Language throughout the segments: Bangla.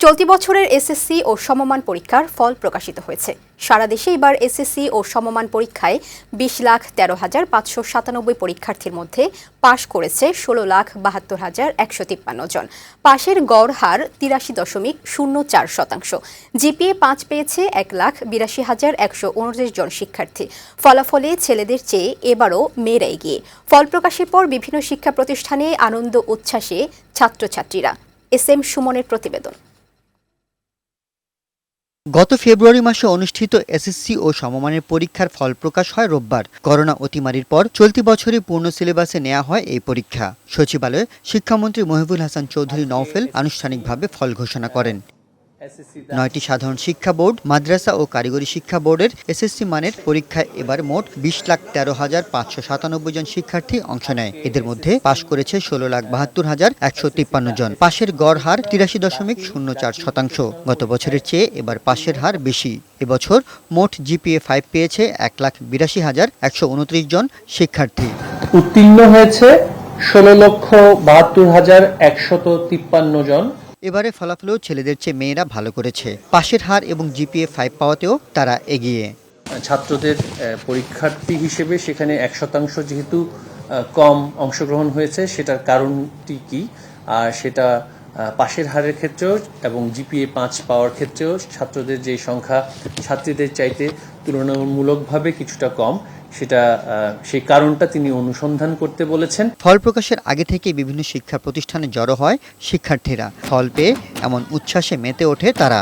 চলতি বছরের এসএসসি ও সমমান পরীক্ষার ফল প্রকাশিত হয়েছে। সারা দেশে এবার এসএসসি ও সমমান পরীক্ষায় বিশ লাখ তেরো হাজার পাঁচশো সাতানব্বই পরীক্ষার্থীর মধ্যে পাশ করেছে ষোলো লাখ বাহাত্তর হাজার একশো তিপ্পান্ন জন। পাশের গড় হার তিরাশি দশমিক শূন্য চার শতাংশ। জিপিএ পাঁচ পেয়েছে এক লাখ বিরাশি হাজার একশো উনত্রিশ জন শিক্ষার্থী। ফলাফলে ছেলেদের চেয়ে এবারও মেয়েরা এগিয়ে। ফল প্রকাশের পর বিভিন্ন শিক্ষা প্রতিষ্ঠানে আনন্দ, উচ্ছ্বাসে ছাত্রছাত্রীরা। এস এম সুমনের প্রতিবেদন। গত ফেব্রুয়ারি মাসে অনুষ্ঠিত এসএসসি ও সমমানের পরীক্ষার ফল প্রকাশ হয় রোববার। করোনা অতিমারির পর চলতি বছরই পূর্ণ সিলেবাসে নেওয়া হয় এই পরীক্ষা। সচিবালয়ে শিক্ষামন্ত্রী মহিবুল হাসান চৌধুরী নওফেল আনুষ্ঠানিকভাবে ফল ঘোষণা করেন। নয়টি সাধারণ শিক্ষা বোর্ড মাদ্রাসা ও কারিগরি শিক্ষা বোর্ডের এসএসসি মানের পরীক্ষায় এবার মোট বিশ লাখ তেরো হাজার পাঁচশো সাতানব্বই জন শিক্ষার্থী অংশ নেয়। এদের মধ্যে পাশ করেছে ষোলো লাখ বাহাত্তর হাজার একশো তিপ্পান্ন জন। পাশের গড় হার তিরাশি দশমিক শূন্য চার শতাংশ। গত বছরের চেয়ে এবার পাশের হার বেশি। এবছর মোট জিপিএ ফাইভ পেয়েছে এক লাখ বিরাশি হাজার একশো উনত্রিশ জন শিক্ষার্থী। উত্তীর্ণ হয়েছে ষোলো লক্ষ বাহাত্তর হাজার একশত তিপ্পান্ন জন। এবারে ফলাফলেও ছেলেদের চেয়ে মেয়েরা ভালো করেছে। পাশের হার এবং জিপিএ ফাইভ পাওয়াতেও তারা এগিয়ে। ছাত্রদের পরীক্ষার্থী হিসেবে সেখানে এক শতাংশ যেহেতু কম অংশগ্রহণ হয়েছে, সেটার কারণটি কি? আর সেটা পাশের হারের ক্ষেত্রেও এবং জিপিএ পাঁচ পাওয়ার ক্ষেত্রেও ছাত্রদের যে সংখ্যা, ছাত্রীদের চাইতে তুলনামূলকভাবে কিছুটা কম। সেটা সেই কারণটা তিনি অনুসন্ধান করতে বলেছেন। ফল প্রকাশের আগে থেকে বিভিন্ন শিক্ষা প্রতিষ্ঠানে জড়ো হয় শিক্ষার্থীরা। ফল পেয়ে এমন উচ্ছ্বাসে মেতে ওঠে তারা।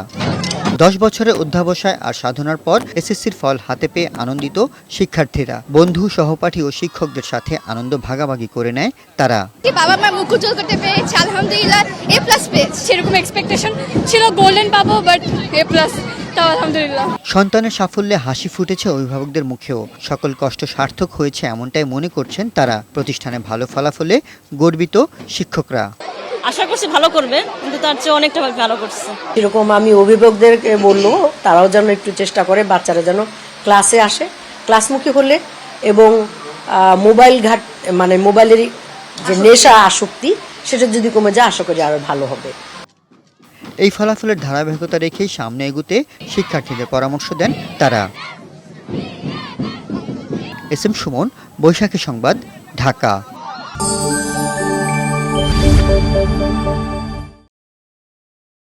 দশ বছরের অধ্যাবসায় আর সাধনার পর এসএসসির ফল হাতে পেয়ে আনন্দিত শিক্ষার্থীরা। বন্ধু সহপাঠী ও শিক্ষকদের সাথে আনন্দ ভাগাভাগি করে নেয় তারা। বাবা মার মুখ উজ্জ্বল করতে পেরেছি আলহামদুলিল্লাহ এ প্লাস পেয়েছি। সেরকম এক্সপেকটেশন ছিল গোল্ডেন পাবো বাট এ প্লাস সন্তানের সাফল্যে হাসি ফুটেছে অভিভাবকদের মুখেও। সকল কষ্ট সার্থক হয়েছে এমনটাই মনে করছেন তারা। প্রতিষ্ঠানে ভালো ফলাফলে গর্বিত শিক্ষকরা। আশা করছি ভালো করবে কিন্তু তার চেয়ে অনেকটা ভালো করছে। এরকম আমি অভিভাবকদেরকে বলব তারাও যেন একটু চেষ্টা করে বাচ্চারা যেন ক্লাসে আসে। ক্লাসমুখী হলে এবং মোবাইল ঘাট মানে মোবাইলের যে নেশা আসক্তি সেটা যদি কমে যায় আশা করি আরও ভালো হবে। এই ফলাফলের ধারাবাহিকতা রেখেই সামনে এগুতে শিক্ষার্থীদের পরামর্শ দেন তারা। এস এম সুমন বৈশাখী সংবাদ ঢাকা।